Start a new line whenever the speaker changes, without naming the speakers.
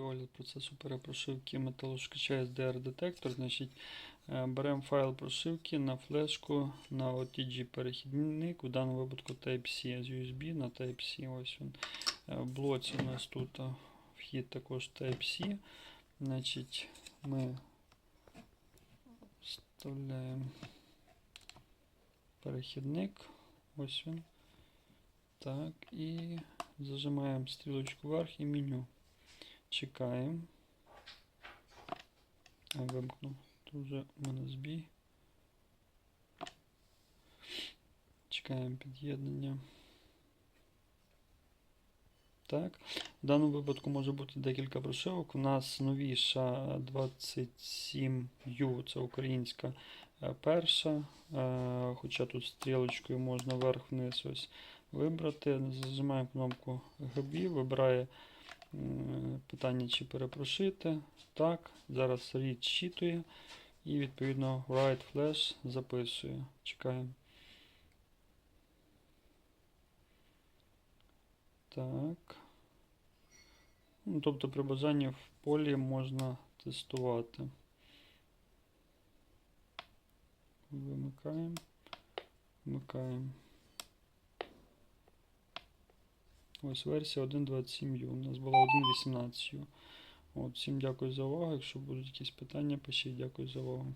Короткий огляд процесу перепрошивки металошукача SDR детектор. Значить, е, беремо файл прошивки на флешку на OTG перехідник, в даному випадку Type-C з USB на Type-C. Ось він. Е, В блоці у нас тут е, вхід також Type-C. Значить, ми вставляємо перехідник. Ось він. Так, і зажимаємо стрілочку вверх і меню. Чекаємо. А, вимкнув. Тут вже у мене збій. Чекаємо під'єднання. Так. В даному випадку може бути декілька прошивок. У нас новіша 27U, це українська е, перша. Е, Хоча тут стрілочкою можна вверх-вниз ось вибрати. Зажимаємо кнопку GB, вибирає питання, чи перепрошити. Так, зараз read щитує і відповідно write flash записує. Чекаємо. Так. Ну, тобто при бажанні в полі можна тестувати. Вимикаємо. Вмикаємо. Ось версія 1.27U. У нас була 1.18U. От, всім дякую за увагу. Якщо будуть якісь питання, пишіть. Дякую за увагу.